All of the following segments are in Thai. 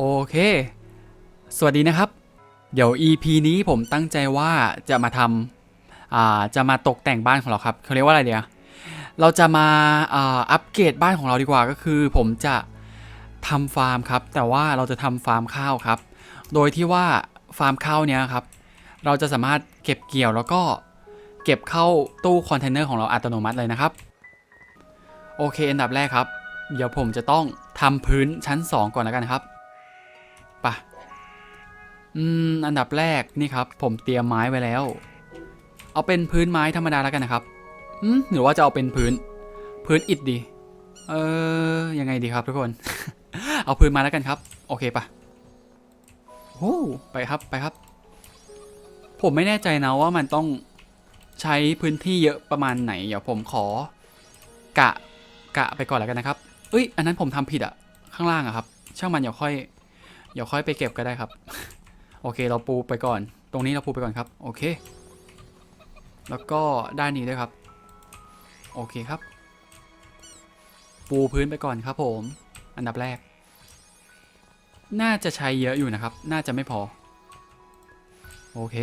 โอเค สวัสดีนะครับ เดี๋ยว EP นี้ผมตั้งใจว่าจะมาทำอ่าจะมาตกแต่งบ้านของเราครับเขาเรียกว่าอะไรเดียวเราจะมาอ่าอัปเกรดบ้านของเราดีกว่าก็คือ ผมจะทำฟาร์มครับ แต่ว่าเราจะทำฟาร์มข้าวครับ โดยที่ว่าฟาร์มข้าวเนี้ยครับ เราจะสามารถเก็บเกี่ยวแล้วก็เก็บเข้าตู้คอนเทนเนอร์ของเราอัตโนมัติเลยนะครับ โอเคอันดับแรกครับ เดี๋ยวผมจะต้องทำพื้นชั้น 2 ก่อนแล้วกันครับ อืมอันดับแรกนี่ครับ ผมเตรียมไม้ไว้แล้ว เอาเป็นพื้นไม้ธรรมดาแล้วกันนะครับอืมหรือว่าจะเอาเป็นพื้น พื้นอิฐดี เออยังไงดีครับทุกคน เอาพื้นมาแล้วกันครับ โอเคปะโอ้ไปครับไปครับ ผมไม่แน่ใจนะว่ามันต้องใช้พื้นที่เยอะประมาณไหน เดี๋ยวผมขอ กะกะไปก่อนแล้วกันนะครับเอ้ย อันนั้นผมทำผิดอะข้างล่างอะครับ ช่างมันเดี๋ยวค่อยเดี๋ยวค่อยไปเก็บก็ได้ครับ โอเคเราปูไปก่อน ตรงนี้เราปูไปก่อนครับ โอเค แล้วก็ด้านนี้ด้วยครับ โอเคครับ ปูพื้นไปก่อนครับผม อันดับแรก น่าจะใช้เยอะอยู่นะครับ น่าจะไม่พอ โอเค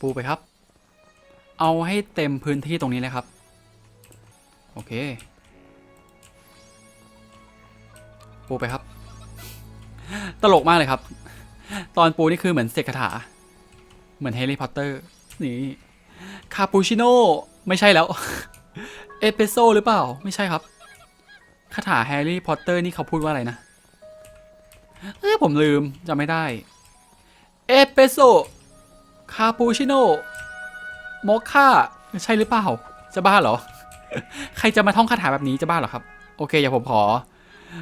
ปูไปครับ เอาให้เต็มพื้นที่ตรงนี้เลยครับ โอเค ปูไปครับ ตลกมากเลยครับ ตอนปูนี่คือเหมือนเสกคาถา เหมือนแฮร์รี่พอตเตอร์นี่คาปูชิโน่ไม่ใช่แล้ว เอสเปโซหรือเปล่า ไม่ใช่ครับคาถาแฮร์รี่พอตเตอร์นี่เขาพูดว่าอะไรนะ เอ้ผมลืมจำไม่ได้ เอสเปโซคาปูชิโน่มอคค่าใช่หรือเปล่า จะบ้าเหรอ ใครจะมาท่องคาถาแบบนี้จะบ้าเหรอครับ โอเคอย่าผมขอ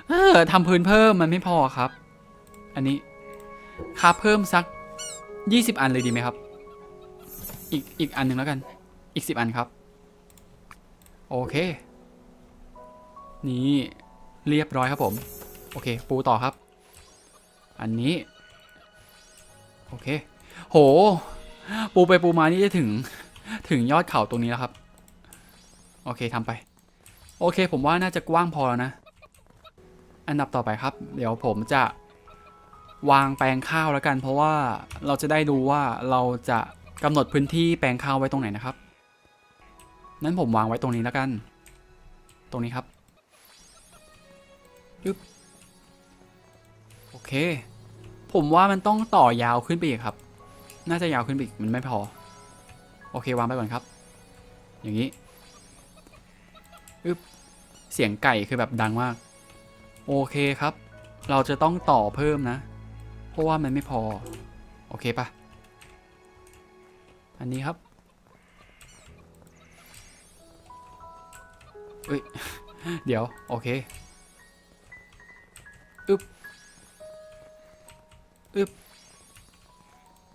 เออทำพื้นเพิ่มมันไม่พอครับ อันนี้คาเพิ่มสัก20อันเลยดีไหมครับ อีกอีกอันหนึ่งแล้วกัน อีก10อันครับ โอเค นี่เรียบร้อยครับผม โอเค ปูต่อครับ อันนี้ โอเค โห ปูไปปูมานี่จะถึงถึงยอดเขาตรงนี้แล้วครับ โอเคทำไป โอเค ผมว่าน่าจะกว้างพอแล้วนะ อันดับต่อไปครับ เดี๋ยวผมจะวางแปลงข้าวแล้วกัน เพราะว่าเราจะได้ดูว่าเราจะกำหนดพื้นที่แปลงข้าวไว้ตรงไหนนะครับ นั้นผมวางไว้ตรงนี้แล้วกัน ตรงนี้ครับยึบโอเค ผมว่ามันต้องต่อยาวขึ้นไปอีกครับ น่าจะยาวขึ้นไปอีกมันไม่พอ โอเควางไปก่อนครับ อย่างนี้อึบเสียงไก่คือแบบดังมาก โอเคครับ เราจะต้องต่อเพิ่มนะ เพราะว่ามันไม่พอ โอเคปะอันนี้ครับเอ้ย เดี๋ยว โอเค อึ๊บอึ๊บ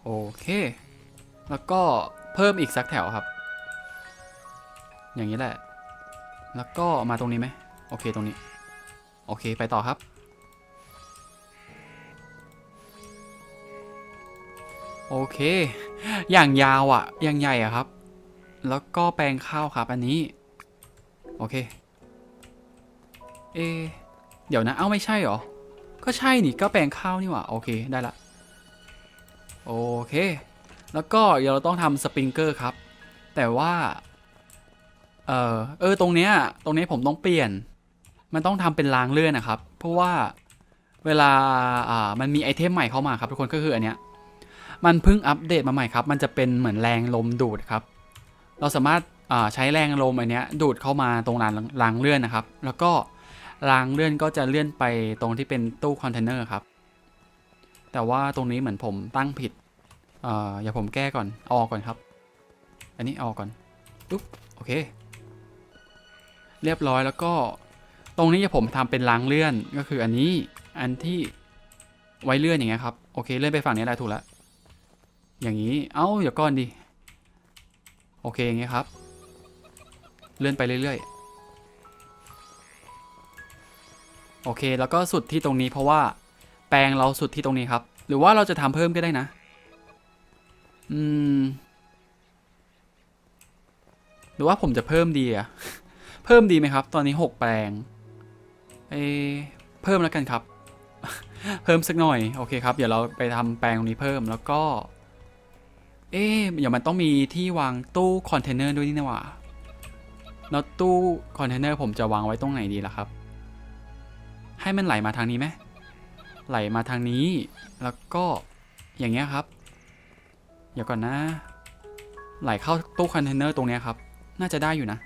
โอเค แล้วก็เพิ่มอีกสักแถวครับ อย่างนี้แหละ แล้วก็มาตรงนี้ไหม โอเคตรงนี้ โอเค ไปต่อครับ โอเค อย่างยาวอะ่ะ อย่างใหญ่อะครับ แล้วก็แปลงข้าวครับอันนี้ โอเค เอ เดี๋ยวนะ เอ้าไม่ใช่เหรอ ก็ใช่นี่ ก็แปลงข้าวนี่หว่า โอเค ได้ละ โอเค แล้วก็เดี๋ยวเราต้องทำสปริงเกอร์ครับ แต่ว่า เออเออ ตรงเนี้ย ตรงนี้ผมต้องเปลี่ยน มันต้องทำเป็นรางเลื่อนนะครับ เพราะว่าเวลาอ่ามันมีไอเทมใหม่เข้ามาครับทุกคนก็คืออันเนี้ยมันเพิ่งอัปเดตมาใหม่ครับ มันจะเป็นเหมือนแรงลมดูดครับ เราสามารถใช้แรงลมอันเนี้ยดูดเข้ามาตรงรางรางเลื่อนนะครับ แล้วก็รางเลื่อนก็จะเลื่อนไปตรงที่เป็นตู้คอนเทนเนอร์ครับ แต่ว่าตรงนี้เหมือนผมตั้งผิดเอ่ออย่าผมแก้ก่อนออกก่อนครับ อันนี้อออกก่อนปุ๊บโอเค เรียบร้อยแล้วก็ ตรงนี้จะผมทำเป็นรางเลื่อนก็คืออันนี้อันที่ไว้เลื่อนอย่างเงี้ยครับโอเคเลื่อนไปฝั่งนี้ได้ถูกแล้วอย่างนี้เอ้าเดี๋ยวก่อนดิโอเคอย่างเงี้ยครับ เลื่อนไปเรื่อยๆโอเคแล้วก็สุดที่ตรงนี้เพราะว่าแปลงเราสุดที่ตรงนี้ครับ หรือว่าเราจะทำเพิ่มก็ได้นะอืมหรือว่าผมจะเพิ่มดีอะเพิ่มดีไหมครับ ตอนนี้หกแปลง เออเพิ่มแล้วกันครับ เพิ่มสักหน่อยโอเคครับ เดี๋ยวเราไปทำแปลงตรงนี้เพิ่มแล้วก็ เอ๊เดี๋ยวมันต้องมีที่วางตู้คอนเทนเนอร์ด้วยนี่นะว่าแล้วตู้คอนเทนเนอร์ผมจะวางไว้ตรงไหนดีล่ะครับ ให้มันไหลมาทางนี้ไหมไหลมาทางนี้ แล้วก็อย่างเงี้ยครับ เดี๋ยวก่อนนะ ไหลเข้าตู้คอนเทนเนอร์ตรงเนี้ยครับ น่าจะได้อยู่นะ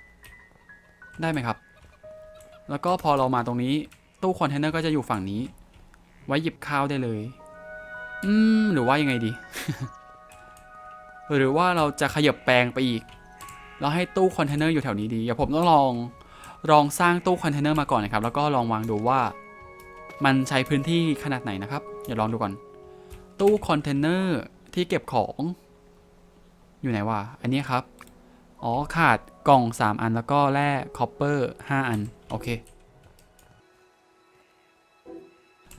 ได้ไหมครับ แล้วก็พอเรามาตรงนี้ตู้คอนเทนเนอร์ก็จะอยู่ฝั่งนี้ ไว้หยิบข้าวได้เลย อืม หรือว่ายังไงดี หรือว่าเราจะขยับแปลงไปอีก แล้วให้ตู้คอนเทนเนอร์อยู่แถวนี้ดีเดี๋ยวผมต้องลองลองสร้างตู้คอนเทนเนอร์มาก่อนนะครับ แล้วก็ลองวางดูว่า มันใช้พื้นที่ขนาดไหนนะครับ เดี๋ยวลองดูก่อน ตู้คอนเทนเนอร์ที่เก็บของ อยู่ไหนวะ อันนี้ครับ อ๋อ ขาดกล่อง 3 อันแล้วก็แร่คอปเปอร์5อัน โอเค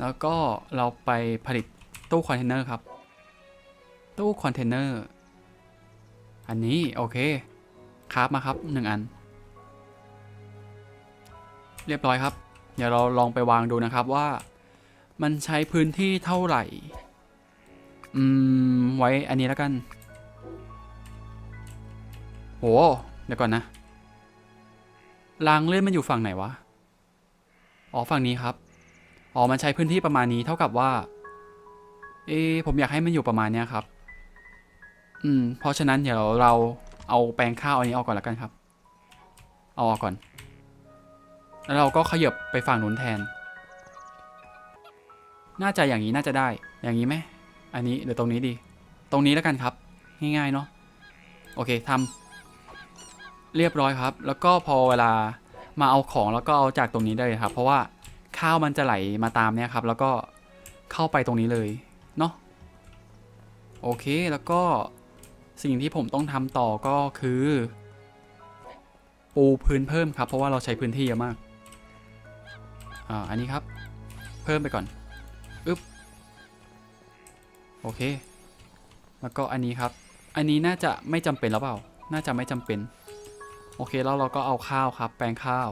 แล้วก็เราไปผลิตตู้คอนเทนเนอร์ครับ ตู้คอนเทนเนอร์อันนี้ โอเคคราฟมาครับ 1 อัน เรียบร้อยครับ เดี๋ยวเราลองไปวางดูนะครับว่ามันใช้พื้นที่เท่าไหร่ อืม ไว้อันนี้แล้วกัน โห เดี๋ยวก่อนนะ รางเลื่อนมันอยู่ฝั่งไหนวะ อ๋อ ฝั่งนี้ครับ อ๋อ มันใช้พื้นที่ประมาณนี้เท่ากับว่า เอผมอยากให้มันอยู่ประมาณเนี้ยครับ อืม เพราะฉะนั้นเดี๋ยวเราเอาแปลงข้าวอันนี้ออกก่อนแล้วกันครับ เอาออกก่อน แล้วเราก็ขยับไปฝั่งนู้นแทน น่าจะอย่างนี้น่าจะได้ อย่างนี้ไหม อันนี้หรือตรงนี้ดี ตรงนี้แล้วกันครับ ง่ายๆเนาะ โอเคทำ เรียบร้อยครับ แล้วก็พอเวลามาเอาของแล้วก็เอาจากตรงนี้ได้เลยครับ เพราะว่าข้าวมันจะไหลมาตามเนี่ยครับ แล้วก็เข้าไปตรงนี้เลยเนาะโอเคแล้วก็สิ่งที่ผมต้องทำต่อก็คือ ปูพื้นเพิ่มครับ เพราะว่าเราใช้พื้นที่เยอะมากอ่าอันนี้ครับ เพิ่มไปก่อนอึ๊บโอเค แล้วก็อันนี้ครับ อันนี้น่าจะไม่จำเป็นแล้วเปล่า น่าจะไม่จำเป็น โอเคแล้วเราก็เอาข้าวครับ แปลงข้าว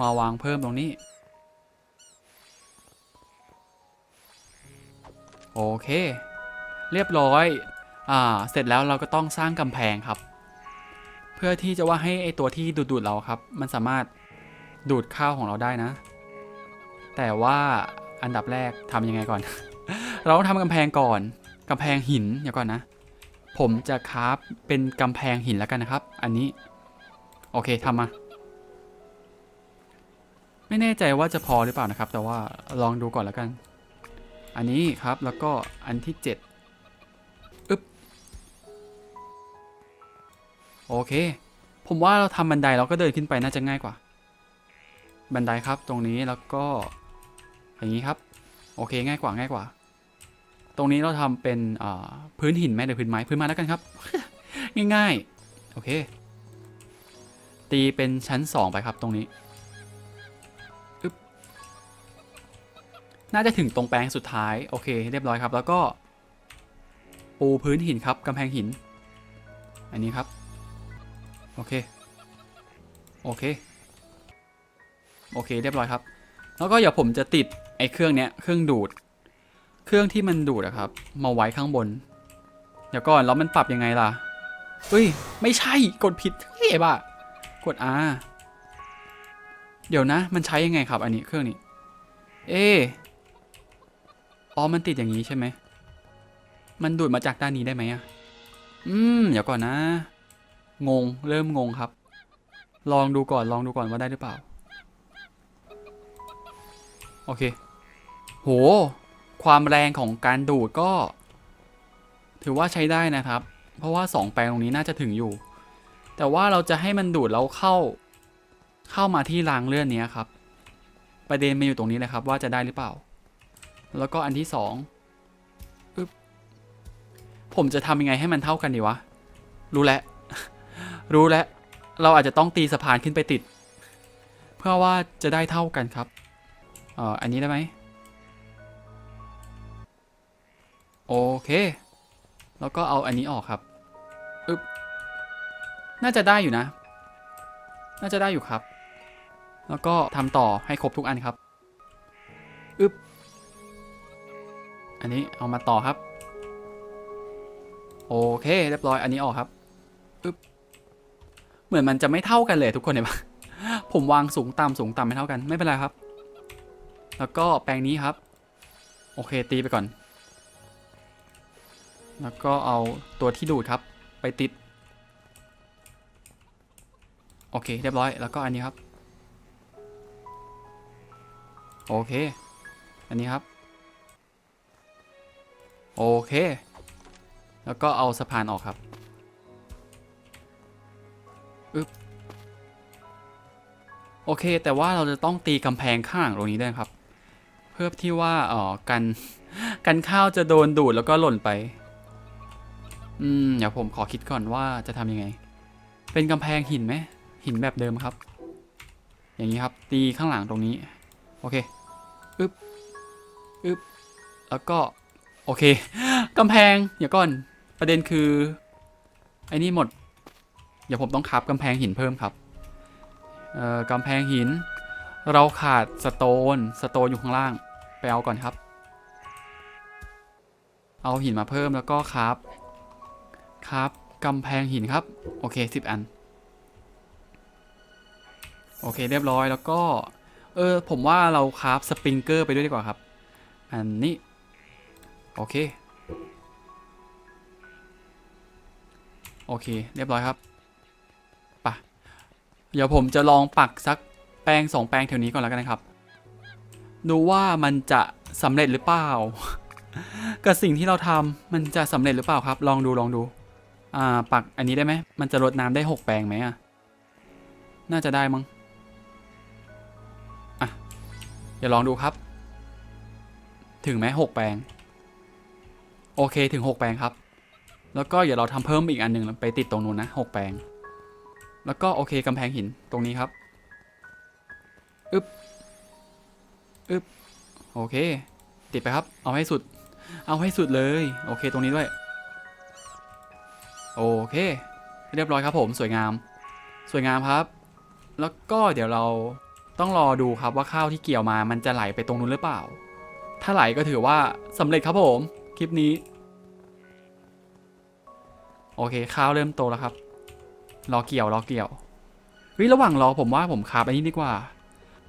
มาวางเพิ่มตรงนี้ โอเค เรียบร้อยอ่าเสร็จแล้วเราก็ต้องสร้างกำแพงครับ เพื่อที่จะว่าให้ไอตัวที่ดูดๆเราครับ มันสามารถดูดข้าวของเราได้นะ แต่ว่าอันดับแรกทำยังไงก่อน เราต้องทำกำแพงก่อนกำแพงหินเดี๋ยวก่อนนะ ผมจะคราฟเป็นกำแพงหินแล้วกันนะครับ อันนี้ โอเคทำมา ไม่แน่ใจว่าจะพอหรือเปล่านะครับ แต่ว่าลองดูก่อนแล้วกัน อันนี้ครับแล้วก็อันที่เจ็ดอึ๊บโอเค ผมว่าเราทำบันไดเราก็เดินขึ้นไปน่าจะง่ายกว่า บันไดครับตรงนี้แล้วก็ อย่างนี้ครับ โอเคง่ายกว่าง่ายกว่า ตรงนี้เราทำเป็นพื้นหินไหมหรือพื้นไม้พื้นไม้แล้วกันครับ ง่ายๆ โอเค ตีเป็นชั้น 2 ไปครับตรงนี้อึ๊บน่าจะถึงตรงแปลงสุดท้าย โอเค เรียบร้อยครับ แล้วก็ ปูพื้นหินครับกำแพงหิน อันนี้ครับ โอเค โอเค โอเค เรียบร้อยครับ แล้วก็เดี๋ยวผมจะติดไอ้เครื่องเนี้ยเครื่องดูด เครื่องที่มันดูดอะครับ มาไว้ข้างบน เดี๋ยวก่อนแล้วมันปรับยังไงล่ะเฮ้ย ไม่ใช่กดผิดเฮ้ยบ้ากด R เดี๋ยวนะ มันใช้ยังไงครับ อันนี้เครื่องนี้ เออ๋อมันติดอย่างนี้ใช่ไหม มันดูดมาจากด้านนี้ได้ไหมอะอืม เดี๋ยวก่อนนะ งง เริ่มงงครับ ลองดูก่อน ลองดูก่อนว่าได้หรือเปล่า โอเค โห ความแรงของการดูดก็ ถือว่าใช้ได้นะครับ เพราะว่า 2 แปลงตรงนี้น่าจะถึงอยู่ แต่ว่าเราจะให้มันดูดแล้วเข้า เข้ามาที่รางเลื่อนนี้ครับ ประเด็นมันอยู่ตรงนี้เลยครับ ว่าจะได้หรือเปล่า แล้วก็อันที่สองอึ๊บผมจะทำยังไงให้มันเท่ากันดีวะ รู้แล้ว รู้แล้ว เราอาจจะต้องตีสะพานขึ้นไปติด เพื่อว่าจะได้เท่ากันครับ เอ่อ อันนี้ได้ไหม โอเค แล้วก็เอาอันนี้ออกครับอึ๊บน่าจะได้อยู่นะ น่าจะได้อยู่ครับ แล้วก็ทำต่อให้ครบทุกอันครับอึ๊บอันนี้เอามาต่อครับ โอเคเรียบร้อยอันนี้ออกครับอึ๊บเหมือนมันจะไม่เท่ากันเลยทุกคนเห็นปะผมวางสูงต่ำสูงต่ำไม่เท่ากันไม่เป็นไรครับ แล้วก็แปลงนี้ครับ โอเคตีไปก่อน แล้วก็เอาตัวที่ดูดครับ ไปติด โอเค เรียบร้อย แล้วก็อันนี้ครับ โอเค อันนี้ครับ โอเค แล้วก็เอาสะพานออกครับอึ๊บโอเค แต่ว่าเราจะต้องตีกำแพงข้างตรงนี้ด้วยครับ เพื่อที่ว่าอ๋อกัน กันข้าวจะโดนดูดแล้วก็หล่นไป อืมเดี๋ยวผมขอคิดก่อนว่าจะทำยังไง เป็นกำแพงหินไหมหินแบบเดิมครับ อย่างนี้ครับ ตีข้างหลังตรงนี้ โอเคอึบอึบแล้วก็ โอเคกำแพงเดี๋ยวก่อนประเด็นคือไอ้นี่หมด เดี๋ยวผมต้องคับกำแพงหินเพิ่มครับเอ่อกำแพงหิน เราขาดสโตนสโตนอยู่ข้างล่างไปเอาก่อนครับ เอาหินมาเพิ่มแล้วก็ครับ ครับกำแพงหินครับ โอเคสิบอัน โอเคเรียบร้อยแล้วก็ เออ ผมว่าเราคราฟสปริงเกอร์ไปด้วยดีกว่าครับ อันนี้ โอเค โอเค เรียบร้อยครับปะเดี๋ยวผมจะลองปักสักแปลงสองแปลงแถวนี้ก่อนแล้วกันนะครับ ดูว่ามันจะสำเร็จหรือเปล่า กับสิ่งที่เราทำมันจะสำเร็จหรือเปล่าครับ ลองดูลองดู อ่าปักอันนี้ได้ไหมมันจะรดน้ำได้หกแปลงไหมอะ น่าจะได้มั้ง อะ เดี๋ยวลองดูครับ ถึงไหมหกแปลง โอเคถึงหกแปลงครับ แล้วก็เดี๋ยวเราทำเพิ่มอีกอันหนึ่งไปติดตรงนู้นนะหกแปลง แล้วก็โอเคกำแพงหินตรงนี้ครับ อึบอึบโอเค ติดไปครับ เอาให้สุด เอาให้สุดเลย โอเคตรงนี้ด้วย โอเค เรียบร้อยครับผมสวยงาม สวยงามครับ แล้วก็เดี๋ยวเราต้องรอดูครับว่าข้าวที่เกี่ยวมามันจะไหลไปตรงนู้นหรือเปล่า ถ้าไหลก็ถือว่าสำเร็จครับผมคลิปนี้ โอเคข้าวเริ่มโตแล้วครับ รอเกี่ยวรอเกี่ยวเฮ้ยระหว่างรอผมว่าผมคาบไอ้นี่ดีกว่า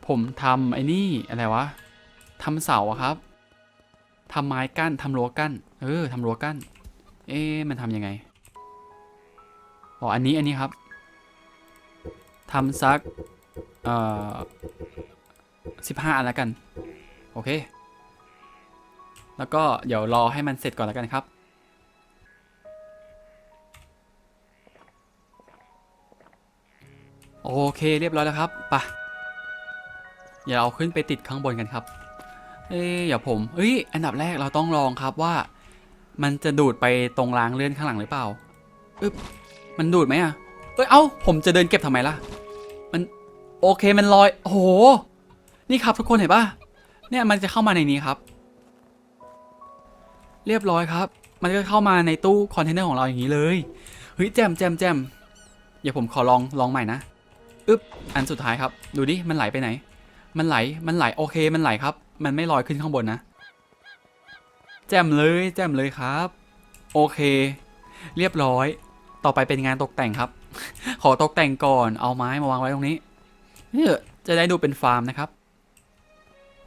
ผมทำไอ้นี่อะไรวะทำเสาครับทำไม้กั้นทำรั้วกั้น เออทำรั้วกั้น เอ๊ะมันทำยังไง อ๋ออันนี้อันนี้ครับทำสักเอ่อสิบห้าอันแล้วกัน โอเค แล้วก็เดี๋ยวรอให้มันเสร็จก่อนแล้วกันครับโอเคเรียบร้อยแล้วครับปะเดี๋ยวเราขึ้นไปติดข้างบนกันครับ เอ้ยอย่าผมเอ้ยอันดับแรกเราต้องลองครับว่า มันจะดูดไปตรงรางเลื่อนข้างหลังหรือเปล่าอึ๊บ มันดูดไหมอะเอ้ยเอ้าผมจะเดินเก็บทำไมล่ะ มันโอเคมันลอยโอ้โห นี่ครับทุกคนเห็นปะเนี่ยมันจะเข้ามาในนี้ครับ เรียบร้อยครับ มันก็เข้ามาในตู้คอนเทนเนอร์ของเราอย่างนี้เลยเฮ้ยแจมแจมแจมเดี๋ยวผมขอลองลองใหม่นะอึ๊บอันสุดท้ายครับ ดูดิมันไหลไปไหน มันไหลมันไหลโอเคมันไหลครับ มันไม่ลอยขึ้นข้างบนนะ แจมเลยแจมเลยครับ โอเค เรียบร้อย ต่อไปเป็นงานตกแต่งครับ ขอตกแต่งก่อนเอาไม้มาวางไว้ตรงนี้เนี่จะได้ดูเป็นฟาร์มนะครับ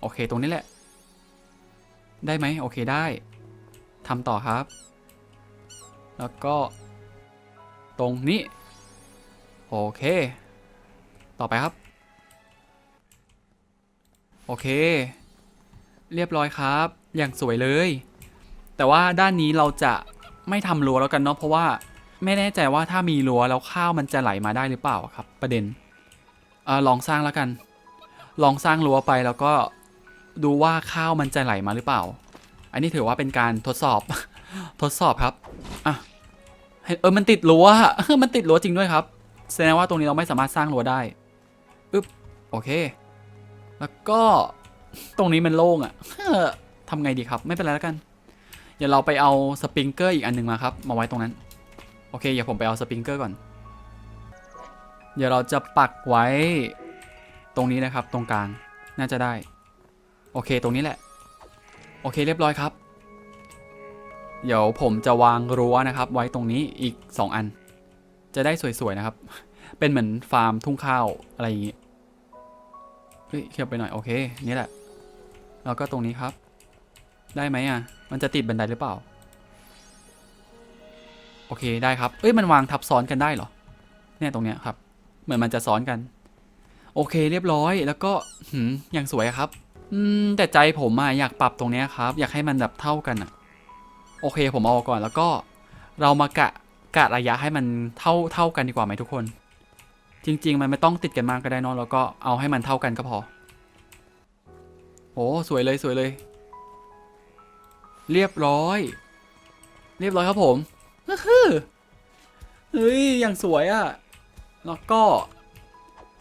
โอเคตรงนี้แหละ ได้ไหมโอเคได้ทำต่อครับ แล้วก็ ตรงนี้ โอเค ต่อไปครับ โอเค เรียบร้อยครับ อย่างสวยเลย แต่ว่าด้านนี้เราจะไม่ทำรั้วแล้วกันเนาะเพราะว่า ไม่แน่ใจว่าถ้ามีรั้วแล้วข้าวมันจะไหลมาได้หรือเปล่าครับ ประเด็นอลองสร้างแล้วกัน ลองสร้างรั้วไปแล้วก็ดูว่าข้าวมันจะไหลมาหรือเปล่า อันนี้ถือว่าเป็นการทดสอบ ทดสอบครับอะเออมันติดรั้วอะมันติดรั้วจริงด้วยครับ แสดงว่าตรงนี้เราไม่สามารถสร้างรั้วได้อึ๊บโอเค แล้วก็ตรงนี้มันโล่งอะทำไงดีครับ ไม่เป็นไรแล้วกัน เดี๋ยวเราไปเอาสปริงเกอร์อีกอันหนึ่งมาครับ มาไว้ตรงนั้น โอเค เดี๋ยวผมไปเอาสปริงเกอร์ก่อน เดี๋ยวเราจะปักไว้ตรงนี้นะครับ ตรงกลาง น่าจะได้ โอเค ตรงนี้แหละ โอเค เรียบร้อยครับ เดี๋ยวผมจะวางรั้วนะครับ ไว้ตรงนี้อีก 2 อัน จะได้สวยๆนะครับ เป็นเหมือนฟาร์มทุ่งข้าวอะไรอย่างงี้ เฮ้ยเขียบไปหน่อย โอเค นี่แหละ แล้วก็ตรงนี้ครับ ได้ไหมอะ มันจะติดบันไดหรือเปล่า โอเคได้ครับ เอ้ยมันวางทับซ้อนกันได้เหรอ เนี่ยตรงเนี้ยครับ เหมือนมันจะซ้อนกัน โอเคเรียบร้อยแล้วก็หืมอย่างสวยครับ อืมแต่ใจผมอะอยากปรับตรงเนี้ยครับ อยากให้มันแบบเท่ากันอะโอเคผมเอาก่อนแล้วก็เรามากะกะระยะให้มันเท่าเท่ากันดีกว่าไหมทุกคน จริง ๆ มันไม่ต้องติดกันมากก็ได้นอะแล้วก็เอาให้มันเท่ากันก็พอโอ้สวยเลยสวยเลย เรียบร้อย เรียบร้อยครับผม เฮ้ยอย่างสวยอะแล้วก็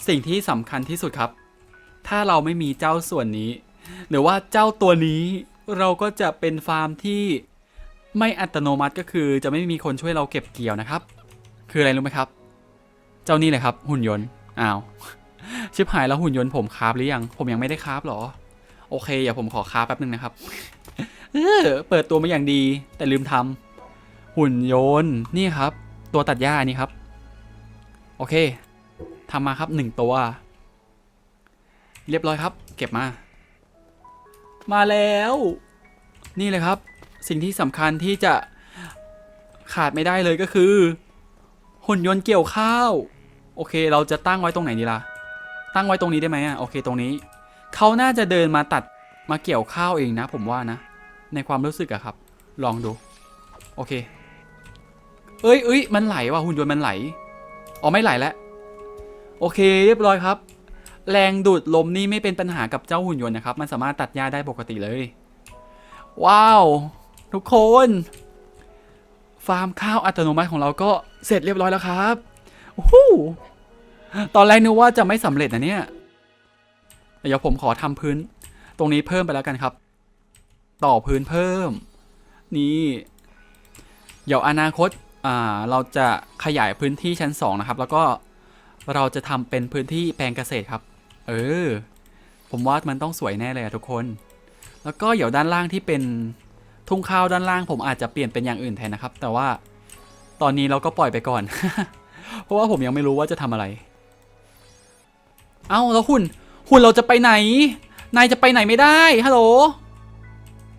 สิ่งที่สำคัญที่สุดครับ ถ้าเราไม่มีเจ้าส่วนนี้ หรือว่าเจ้าตัวนี้เราก็จะเป็นฟาร์มที่ไม่อัตโนมัติก็คือจะไม่มีคนช่วยเราเก็บเกี่ยวนะครับ คืออะไรรู้ไหมครับ เจ้านี่เลยครับ หุ่นยนต์อ้าวชิบหายแล้วหุ่นยนต์ผมคาฟหรือยัง ผมยังไม่ได้คาฟหรอ โอเคเดี๋ยวผมขอคาฟแป๊บนึงนะครับเออเปิดตัวมาอย่างดีแต่ลืมทำ หุ่นยนต์นี่ครับ ตัวตัดหญ้านี่ครับ โอเคทำมาครับหนึ่งตัว เรียบร้อยครับ เก็บมา มาแล้ว นี่เลยครับ สิ่งที่สำคัญที่จะขาดไม่ได้เลยก็คือ หุ่นยนต์เกี่ยวข้าว โอเค เราจะตั้งไว้ตรงไหนดีล่ะ ตั้งไว้ตรงนี้ได้ไหมอะโอเคตรงนี้ เขาน่าจะเดินมาตัดมาเกี่ยวข้าวเองนะ ผมว่านะ ในความรู้สึกอะครับ ลองดู โอเค เอ้ยเอ้ยมันไหลว่ะหุ่นยนต์มันไหลอ๋อไม่ไหลแล้วโอเค เรียบร้อยครับ แรงดูดลมนี่ไม่เป็นปัญหากับเจ้าหุ่นยนต์นะครับ มันสามารถตัดหญ้าได้ปกติเลย ว้าว ทุกคน ฟาร์มข้าวอัตโนมัติของเราก็เสร็จเรียบร้อยแล้วครับโอ้ตอนแรกนึกว่าจะไม่สำเร็จนะเนี่ย เดี๋ยวผมขอทำพื้น ตรงนี้เพิ่มไปแล้วกันครับ ต่อพื้นเพิ่ม นี่ เดี๋ยวอนาคต เราจะขยายพื้นที่ชั้น 2 นะครับ แล้วก็เราจะทำเป็นพื้นที่แปลงเกษตรครับ เออ ผมว่ามันต้องสวยแน่เลยทุกคน แล้วก็เดี๋ยวด้านล่างที่เป็นทุ่งข้าวด้านล่าง ผมอาจจะเปลี่ยนเป็นอย่างอื่นแทนนะครับ แต่ว่าตอนนี้เราก็ปล่อยไปก่อน เพราะว่าผมยังไม่รู้ว่าจะทำอะไร เอ้าแล้วหุ่น หุ่นเราจะไปไหน นายจะไปไหนไม่ได้ฮัลโหล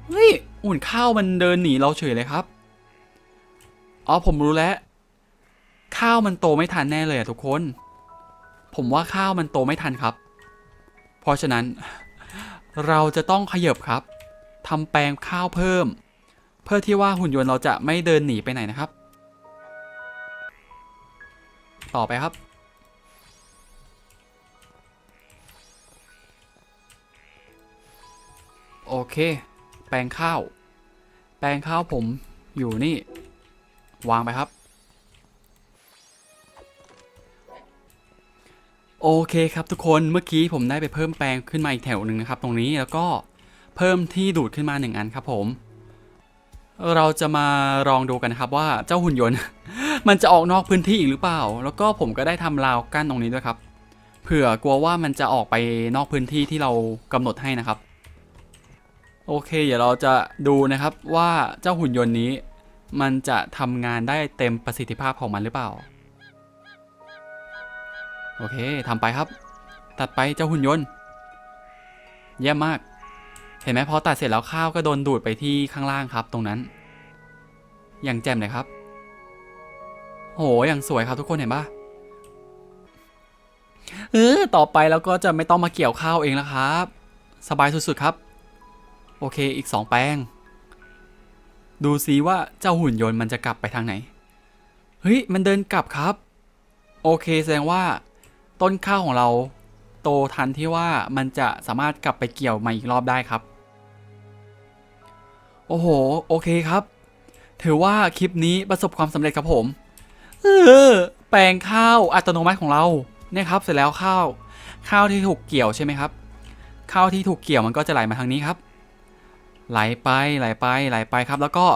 เฮ้ยหุ่นข้าวมันเดินหนีเราเฉยเลยครับ อ๋อผมรู้แล้ว ข้าวมันโตไม่ทันแน่เลยอะทุกคน ผมว่าข้าวมันโตไม่ทันครับ เพราะฉะนั้น เราจะต้องขยับครับทำแปลงข้าวเพิ่ม เพื่อที่ว่าหุ่นยนต์เราจะไม่เดินหนีไปไหนนะครับ ต่อไปครับ โอเค แปลงข้าว แปลงข้าวผมอยู่นี่ วางไปครับ โอเคครับทุกคนเมื่อกี้ผมได้ไปเพิ่มแปลงขึ้นมาอีกแถวหนึ่งนะครับ ตรงนี้แล้วก็เพิ่มที่ดูดขึ้นมาหนึ่งอันครับผม เราจะมาลองดูกันนะครับว่าเจ้าหุ่นยนต์ มันจะออกนอกพื้นที่อีกหรือเปล่า แล้วก็ผมก็ได้ทำราวกั้นตรงนี้ด้วยครับเผื่อกลัวว่ามันจะออกไปนอกพื้นที่ที่เรากำหนดให้นะครับ โอเค เดี๋ยวเราจะดูนะครับว่าเจ้าหุ่นยนต์นี้ มันจะทำงานได้เต็มประสิทธิภาพของมันหรือเปล่า โอเคทำไปครับ ตัดไปเจ้าหุ่นยนต์ เยี่ยมมาก เห็นไหมพอตัดเสร็จแล้วข้าวก็โดนดูดไปที่ข้างล่างครับตรงนั้น อย่างแจ่มเลยครับ โหอย่างสวยครับทุกคนเห็นปะเออต่อไปแล้วก็จะไม่ต้องมาเกี่ยวข้าวเองแล้วครับ สบายสุดๆครับ โอเคอีกสองแปลง ดูซิว่าเจ้าหุ่นยนต์มันจะกลับไปทางไหน เฮ้ย มันเดินกลับครับ โอเคแสดงว่า ต้นข้าวของเราโตทันที่ว่ามันจะสามารถกลับไปเกี่ยวมาอีกรอบได้ครับ โอ้โห โอเคครับ ถือว่าคลิปนี้ประสบความสำเร็จครับผม เออ แปลงข้าวอัตโนมัติของเรา เนี่ยครับ เสร็จแล้วข้าว ข้าวที่ถูกเกี่ยวใช่ไหมครับ ข้าวที่ถูกเกี่ยวมันก็จะไหลมาทางนี้ครับ ไหลไปไหลไปไหลไปครับ แล้วก็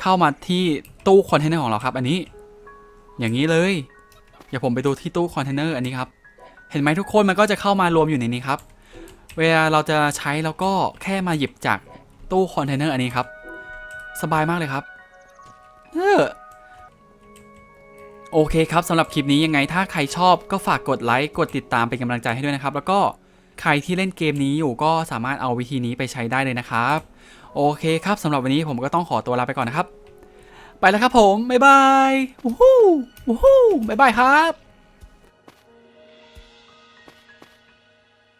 เข้ามาที่ตู้คอนเทนเนอร์ของเราครับ อันนี้ อย่างนี้เลยเดี๋ยวผมไปดูที่ตู้คอนเทนเนอร์อันนี้ครับ เห็นไหมทุกคนมันก็จะเข้ามารวมอยู่ในนี้ครับ เวลาเราจะใช้แล้วก็แค่มาหยิบจากตู้คอนเทนเนอร์อันนี้ครับ สบายมากเลยครับเออโอเคครับสำหรับคลิปนี้ยังไงถ้าใครชอบก็ฝากกดไลค์กดติดตามเป็นกำลังใจให้ด้วยนะครับ แล้วก็ใครที่เล่นเกมนี้อยู่ก็สามารถเอาวิธีนี้ไปใช้ได้เลยนะครับ โอเคครับสำหรับวันนี้ผมก็ต้องขอตัวลาไปก่อนนะครับ ไปแล้วครับผม บ๊ายบายวู้ฮู้วู้ฮู้บ๊ายบายครับ